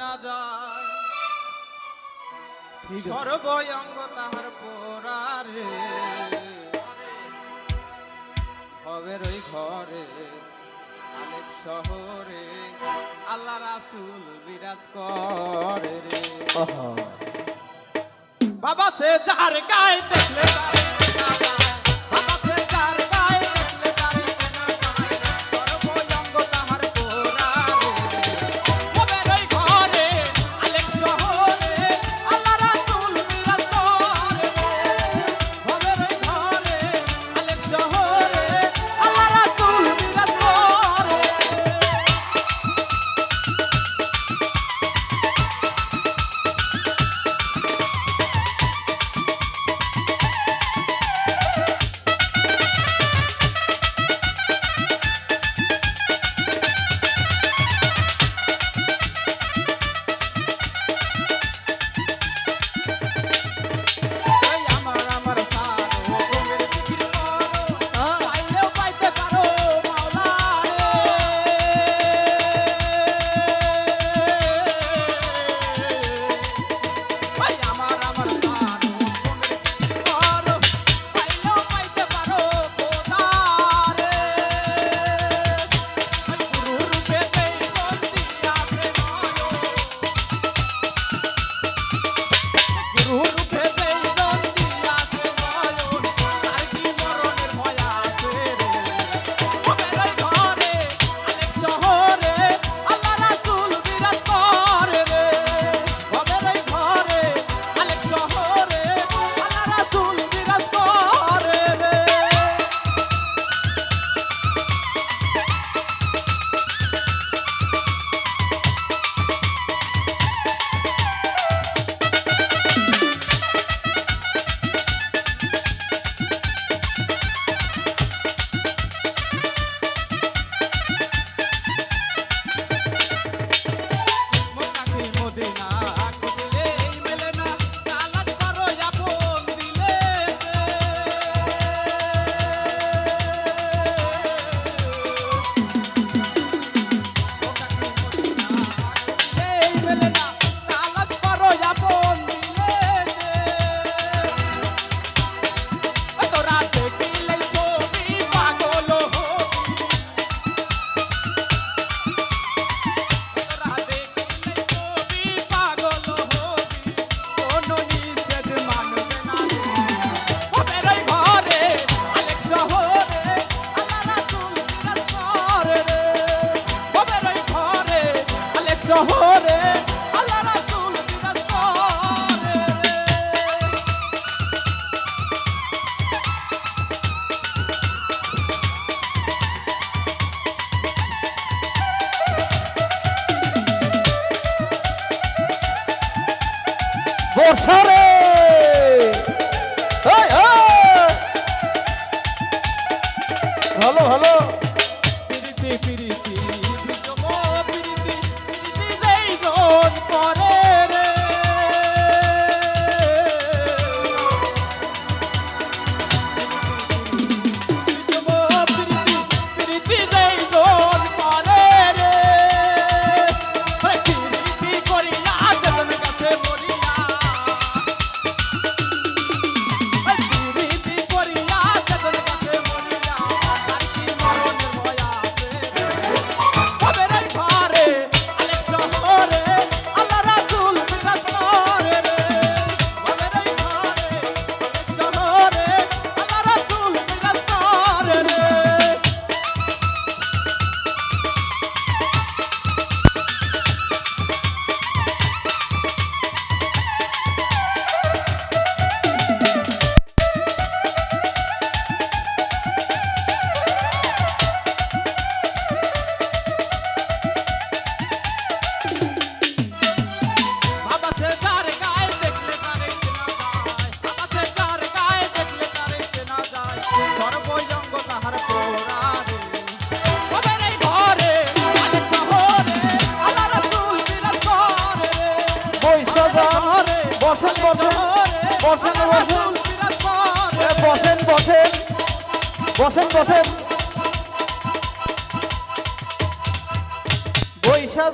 না যায়। সর্বয়ঙ্গ তাহার পোড়ারে ঘরের ওই ঘরে আলেক শহরে আল্লাহ রাসুল বিরাজ করে বাবা সে যার গায়ে দেখলে তার। শহরে আল্লাহ রাসূল বিরাজ করে রে। বর্ষারে! Hello hello. পিরিতি পিরিতি। বসেন বসেন। বসেন বসেন। বসেন বসেন। বৈশা